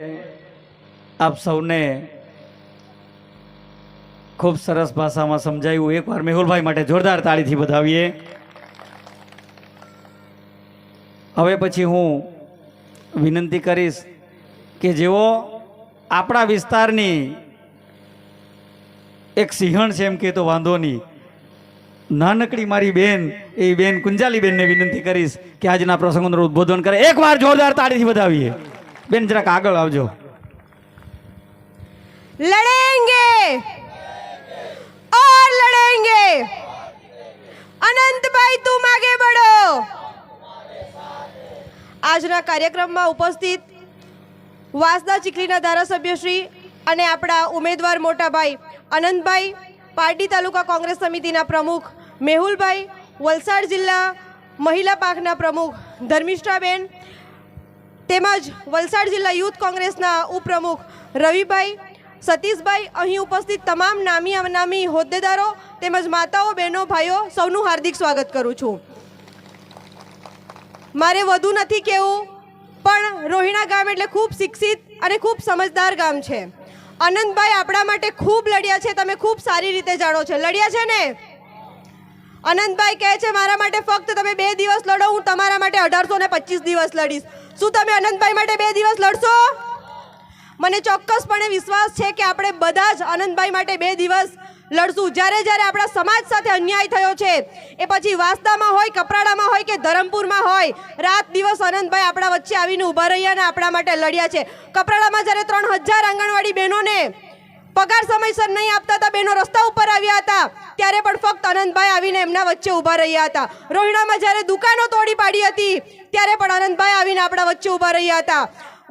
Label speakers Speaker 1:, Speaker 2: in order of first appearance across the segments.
Speaker 1: આપ સૌને ખૂબ સરસ ભાષામાં સમજાયું. એકવાર મેહુલભાઈ માટે જોરદાર તાળીથી વધાવીએ હવે પછી હું વિનંતી કરીશ કે જેઓ આપણા વિસ્તારની એક સિંહણ છે એમ કે તો વાંધો નહીં. નાનકડી મારી બેન, એ બેન કુંજાલી બેનને વિનંતી કરીશ કે આજના પ્રસંગોનું ઉદ્બોધન કરે. એકવાર જોરદાર તાળીથી વધાવીએ બેન, જરાક આગળ આવજો.
Speaker 2: લડેંગે! ઓર લડેંગે! અનંતભાઈ, તું માગે બડો આજના કાર્યક્રમમાં ઉપસ્થિત વાસદા ચીખલીના ધારાસભ્ય શ્રી અને આપણા ઉમેદવાર મોટાભાઈ અનંતભાઈ, પારડી તાલુકા કોંગ્રેસ સમિતિના પ્રમુખ મેહુલભાઈ, વલસાડ જિલ્લા મહિલા પાંખના પ્રમુખ ધર્મિષ્ઠાબેન તેમજ વલસાડ જિલ્લા યુથ કોંગ્રેસના ઉપપ્રમુખ રવિભાઈ, સતીશભાઈ, અહીં ઉપસ્થિત તમામ નામી અનામી હોદ્દેદારો તેમજ માતાઓ, બહેનો, ભાઈઓ, સૌનું હાર્દિક સ્વાગત કરું છું. મારે વધુ નથી કહેવું, પણ રોહિણા ગામ એટલે ખૂબ શિક્ષિત અને ખૂબ સમજદાર ગામ છે. આનંદભાઈ આપણા માટે ખૂબ લડ્યા છે, તમે ખૂબ સારી રીતે જાણો છો. લડ્યા છે ને? અનંતભાઈ કહે છે, મારા માટે ફક્ત તમે બે દિવસ લડો, હું તમારા માટે અઢારસો પચીસ દિવસ લડીશ. શું તમે અનંતભાઈ માટે બે દિવસ લડશો? મને ચોક્કસપણે વિશ્વાસ છે કે આપણે બધા જ આનંદભાઈ માટે બે દિવસ લડશું. જ્યારે જ્યારે આપણા સમાજ સાથે અન્યાય થયો છે, એ પછી વાસ્તામાં હોય, કપરાડામાં હોય કે ધરમપુરમાં હોય, રાત દિવસ અનંતભાઈ આપણા વચ્ચે આવીને ઊભા રહ્યા અને આપણા માટે લડ્યા છે. કપરાડામાં જ્યારે ત્રણ હજાર આંગણવાડી બહેનોને પગાર સમયસર નહીં આપતા હતા બેનો રસ્તા ઉપર આવ્યા હતા. ત્યારે પણ ફક્ત આનંદભાઈ આવીને એમના વચ્ચે ઊભા રહ્યા હતા. રોહિણામાં જ્યારે દુકાનો તોડી પાડી હતી, ત્યારે પણ આનંદભાઈ આવીને આપણા વચ્ચે ઊભા રહ્યા હતા.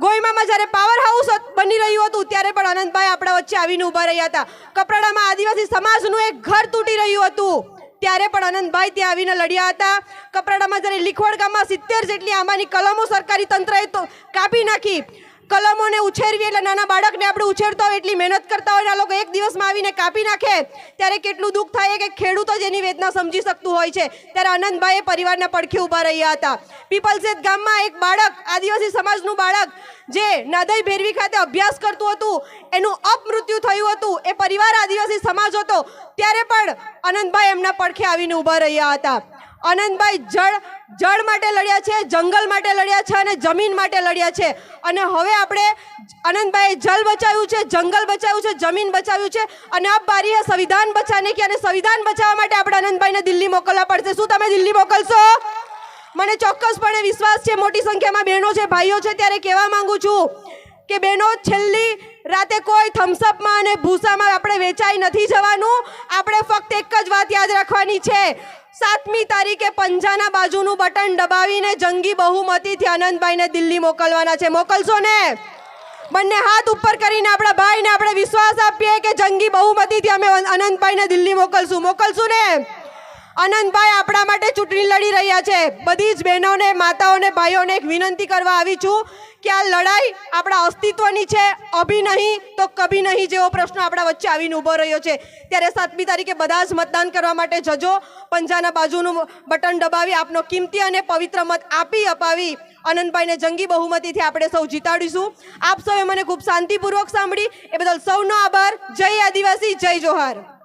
Speaker 2: ગોઈમામાં જ્યારે પાવર હાઉસ બની રહ્યું હતું, ત્યારે પણ આનંદભાઈ આપણા વચ્ચે આવીને ઊભા રહ્યા હતા. કપરાડામાં આદિવાસી સમાજનું એક ઘર તૂટી રહ્યું હતું. ત્યારે પણ આનંદભાઈ ત્યાં આવીને લડ્યા હતા. કપરાડામાં જ્યારે લીખવડ ગામમાં સિત્તેર જેટલી આંબાની કલમો સરકારી તંત્રએ કાપી નાખી. કલમોને ઉછેરવી એટલે નાના બાળકને આપણે ઉછેરતા હોય એટલી મહેનત કરતા હોય આ લોકો એક દિવસમાં આવીને કાપી નાખે, ત્યારે કેટલું દુઃખ થાય કે ખેડૂતો જ એની વેદના સમજી શકતું હોય છે. ત્યારે આનંદભાઈએ પરિવારના પડખે ઊભા રહ્યા હતા. પીપલસેત ગામમાં એક બાળક, આદિવાસી સમાજનું બાળક, જે નાદય ભેરવી ખાતે અભ્યાસ કરતું હતું, એનું અપમૃત્યુ થયું હતું, એ પરિવાર આદિવાસી સમાજ હતો. ત્યારે પણ આનંદભાઈ એમના પડખે આવીને ઊભા રહ્યા હતા. આનંદભાઈ જળ જળ માટે લડ્યા છે, જંગલ માટે લડ્યા છે અને જમીન માટે લડ્યા છે. અને હવે આપણે આનંદભાઈ જળ બચાવ્યું છે, જંગલ બચાવ્યું છે, જમીન બચાવ્યું છે અને અબ બારી હે સંવિધાન બચાવને કે અને સંવિધાન બચાવવા માટે આપણે આનંદભાઈને દિલ્હી મોકલવા પડશે. શું તમે દિલ્હી મોકલશો? મને ચોક્કસપણે વિશ્વાસ છે, મોટી સંખ્યામાં બહેનો છે, ભાઈઓ છે, ત્યારે કહેવા માંગુ છું કે બહેનો, છેલ્લી રાતે કોઈ થમ્સઅપમાં અને ભૂસામાં આપણે વેચાઈ નથી જવાનું. આપણે ફક્ત એક જ વાત યાદ રાખવાની છે. સાતમી તારીખે પંજાના બાજુનું બટન દબાવીને જંગી બહુમતીથી આનંદભાઈને દિલ્હી મોકલવાના છે. મોકલશો ને? બંને હાથ ઉપર કરીને આપણા ભાઈને આપણે વિશ્વાસ આપીએ કે જંગી બહુમતીથી અમે અનંતભાઈને દિલ્હી મોકલશું. મોકલશું ને? આનંદભાઈ આપણા માટે ચૂંટણી લડી રહ્યા છે. બધી જ બહેનોને, માતાઓને, ભાઈઓને એક વિનંતી કરવા આવી છું કે આ લડાઈ આપણા અસ્તિત્વની છે. અભી નહીં તો કભી નહીં જેવો પ્રશ્ન આપણા વચ્ચે આવીને ઊભો રહ્યો છે. ત્યારે સાતમી તારીખે બધા જ મતદાન કરવા માટે જજો. પંજાના બાજુનું બટન દબાવી આપનો કિંમતી અને પવિત્ર મત આપી અપાવી. આનંદભાઈને જંગી બહુમતીથી આપણે સૌ જીતાડીશું. આપ સૌએ મને ખૂબ શાંતિપૂર્વક સાંભળી. એ બદલ સૌનો આભાર. જય આદિવાસી, જય જોહાર.